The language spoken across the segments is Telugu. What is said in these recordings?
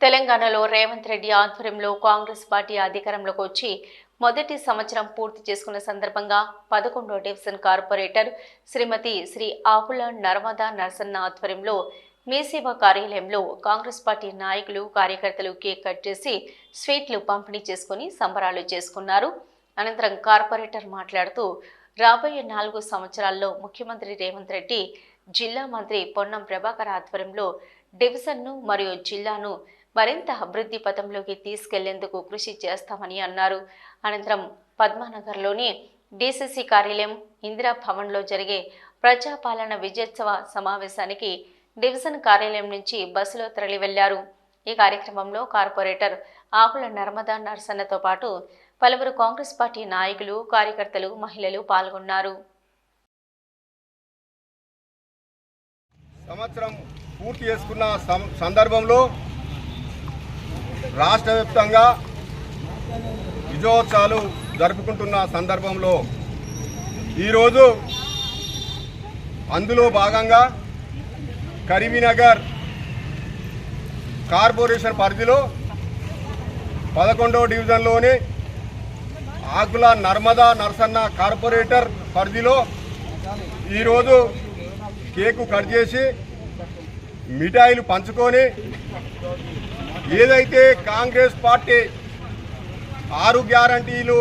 తెలంగాణలో రేవంత్ రెడ్డి ఆధ్వర్యంలో కాంగ్రెస్ పార్టీ అధికారంలోకి వచ్చి మొదటి సంవత్సరం పూర్తి చేసుకున్న సందర్భంగా పదకొండో డివిజన్ కార్పొరేటర్ శ్రీమతి శ్రీ ఆకుల నర్మదా నరసన్న ఆధ్వర్యంలో మీసేవ కార్యాలయంలో కాంగ్రెస్ పార్టీ నాయకులు కార్యకర్తలు కేక్ కట్ చేసి స్వీట్లు పంపిణీ చేసుకుని సంబరాలు చేసుకున్నారు. అనంతరం కార్పొరేటర్ మాట్లాడుతూ రాబోయే నాలుగు సంవత్సరాల్లో ముఖ్యమంత్రి రేవంత్ రెడ్డి జిల్లా మంత్రి పొన్నం ప్రభాకర్ ఆధ్వర్యంలో డివిజన్ను మరియు జిల్లాను మరింత అభివృద్ధి పథంలోకి తీసుకెళ్ళేందుకు కృషి చేస్తామని అన్నారు. అనంతరం పద్మానగర్లోని డీసీసీ కార్యాలయం ఇందిరా భవన్లో జరిగే ప్రజాపాలన విజయోత్సవ సమావేశానికి డివిజన్ కార్యాలయం నుంచి బస్సులో తరలి వెళ్ళారు ఈ కార్యక్రమంలో కార్పొరేటర్ ఆకుల నర్మదా నర్సన్నతో పాటు పలువురు కాంగ్రెస్ పార్టీ నాయకులు కార్యకర్తలు మహిళలు పాల్గొన్నారు. సంవత్సరం పూర్తి చేసుకున్న సందర్భంలో రాష్ట్ర వ్యాప్తంగా విజయోత్సవాలు జరుపుకుంటున్న సందర్భంలో ఈరోజు అందులో భాగంగా కరీంనగర్ కార్పొరేషన్ పరిధిలో పదకొండవ డివిజన్లోని ఆకుల నర్మదా నరసన్న కార్పొరేటర్ పరిధిలో ఈరోజు కేకు కట్ చేసి మిఠాయిలు పంచుకొని ఏదైతే కాంగ్రెస్ పార్టీ ఆరు గ్యారంటీలు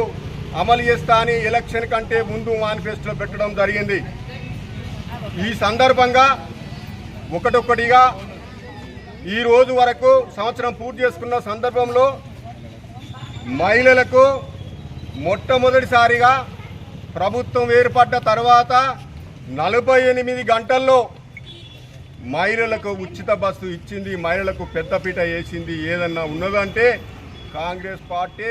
అమలు చేస్తా అని ఎలక్షన్ కంటే ముందు మేనిఫెస్టో పెట్టడం జరిగింది. ఈ సందర్భంగా ఒకటొక్కటిగా ఈ రోజు వరకు సంవత్సరం పూర్తి చేసుకున్న సందర్భంలో మహిళలకు మొట్టమొదటిసారిగా ప్రభుత్వం ఏర్పడ్డ తర్వాత నలభై ఎనిమిది గంటల్లో మహిళలకు ఉచిత బస్సు ఇచ్చింది మహిళలకు పెద్దపీట వేసింది ఏదన్నా ఉన్నదంటే కాంగ్రెస్ పార్టీ